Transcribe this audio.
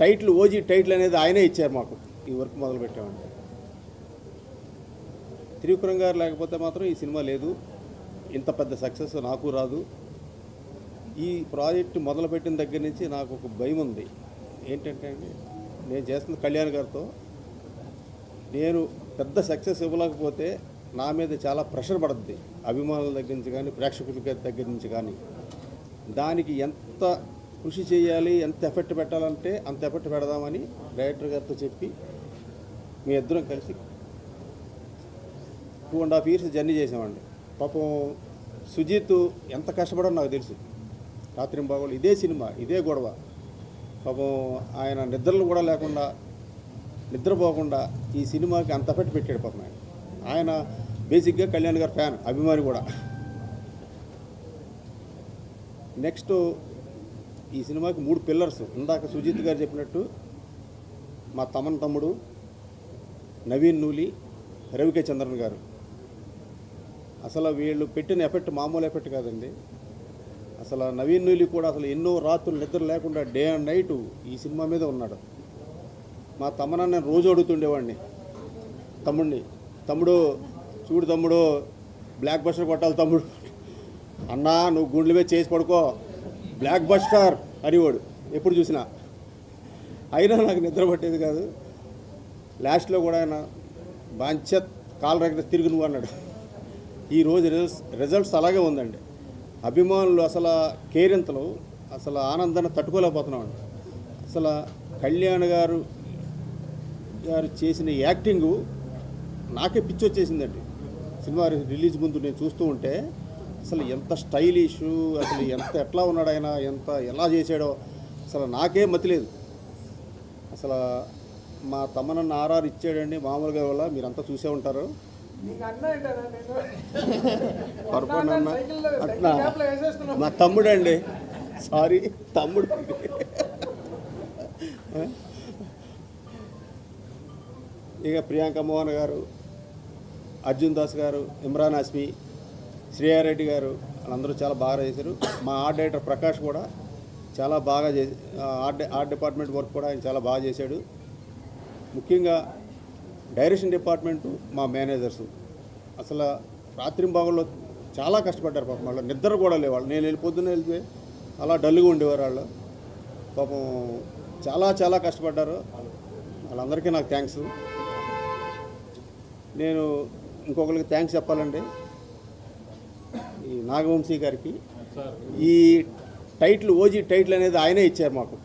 Title OG title అనేది ఆయనే ఇచ్చారు మాకు. ఈ వర్క్ మొదలు పెట్టామంటే. త్రివిక్రమ్ గారు లేకపోతే మాత్రం ఈ సినిమా లేదు. ఇంత పెద్ద సక్సెస్ నాకు రాదు. ఈ ప్రాజెక్ట్ మొదలుపెట్టిన దగ్గర నుంచి నాకు ఒక భయం ఉంది. ఏంటంటే అండి నేను చేస్తున్న కళ్యాణ్ గారితో నేను పెద్ద సక్సెస్ ఇవ్వలేకపోతే నా మీద చాలా ప్రెషర్ పడుతుంది అభిమానుల దగ్గర నుంచి కానీ ప్రేక్షకుల దగ్గర నుంచి కానీ. దానికి ఎంత కృషి చేయాలి ఎంత ఎఫెక్ట్ పెట్టాలంటే అంత ఎఫెక్ట్ పెడదామని డైరెక్టర్ గారితో చెప్పి మీ ఇద్దరం కలిసి two and half years journey చేసామండి పాపం సుజిత్ ఎంత కష్టపడో నాకు తెలుసు. రాత్రి బాగోలు ఇదే సినిమా ఇదే గొడవ. పాపం ఆయన నిద్రలు కూడా లేకుండా నిద్రపోకుండా ఈ సినిమాకి అంత ఎఫెక్ట్ పెట్టాడు పాపం ఆయన. ఆయన బేసిక్గా కళ్యాణ్ గారి ఫ్యాన్ అభిమాని కూడా. నెక్స్ట్ ఈ సినిమాకి మూడు పిల్లర్స్. ఇందాక సుజిత్ గారు చెప్పినట్టు మా తమన్ తమ్ముడు నవీన్ నూలి రవికే చంద్రన్ గారు. అసలు వీళ్ళు పెట్టిన ఎఫెక్ట్ మామూలు ఎఫెక్ట్ కాదండి. అసలు నవీన్ నూలి కూడా అసలు ఎన్నో రాత్రులు నిద్ర లేకుండా డే అండ్ నైట్ ఈ సినిమా మీద ఉన్నాడు. మా తమ్మన నేను రోజు అడుగుతుండేవాడిని తమ్ముడిని తమ్ముడు చూడు తమ్ముడు బ్లాక్ బస్టర్ కొట్టాలి తమ్ముడు. అన్నా నువ్వు గుండెల మీద చేసి పడుకో బ్లాక్ బస్టర్ అనేవాడు. ఎప్పుడు చూసినా. అయినా నాకు నిద్ర పట్టేది కాదు. లాస్ట్లో కూడా ఆయన బాంచత్ కాలు రగిన తిరుగు నువ్వు అన్నాడు. ఈరోజు రిజల్ట్స్ రిజల్ట్స్ అలాగే ఉందండి. అభిమానులు అసలు కేరింతలు అసలు ఆనందాన్ని తట్టుకోలేకపోతున్నామండి. అసలు కళ్యాణ్ గారు గారు చేసిన యాక్టింగు నాకే పిచ్చి వచ్చేసిందండి. సినిమా రిలీజ్ ముందు నేను చూస్తూ ఉంటే అసలు ఎంత స్టైలిష్ అసలు ఎంత ఎట్లా ఉన్నాడు ఆయన ఎంత ఎలా చేశాడో అసలు నాకే మతిలేదు అసలు మా తమ్మనన్న ఆర్ఆర్ ఇచ్చాడండి మామూలుగా వల్ల మీరంతా చూసే ఉంటారు. అన్న అట్లా మా తమ్ముడు అండి సారీ తమ్ముడు. ఇక ప్రియాంక మోహన్ గారు అర్జున్ దాస్ గారు ఇమ్రాన్ హస్మి శ్రీయారెడ్డి గారు వాళ్ళందరూ చాలా బాగా చేశారు. మా ఆర్ట్ డైరెక్టర్ ప్రకాష్ కూడా చాలా బాగా చేసి ఆర్ట్ ఆర్ట్ డిపార్ట్మెంట్ వర్క్ కూడా ఆయన చాలా బాగా చేశాడు. ముఖ్యంగా డైరెక్షన్ డిపార్ట్మెంటు మా మేనేజర్సు. అసలు రాత్రింబాగుల్లో చాలా కష్టపడ్డారు పాపం వాళ్ళు. నిద్ర కూడా లేవాళ్ళు. నేను వెళ్ళి పొద్దున్న వెళ్తే అలా డల్గా ఉండేవారు వాళ్ళు. పాపం చాలా చాలా కష్టపడ్డారు. వాళ్ళందరికీ నాకు థ్యాంక్స్. నేను ఇంకొకరికి థ్యాంక్స్ చెప్పాలండి. ఈ నాగవంశీ గారికి ఈ టైటిల్ ఓజీ టైటిల్ అనేది ఆయనే ఇచ్చారు మాకు.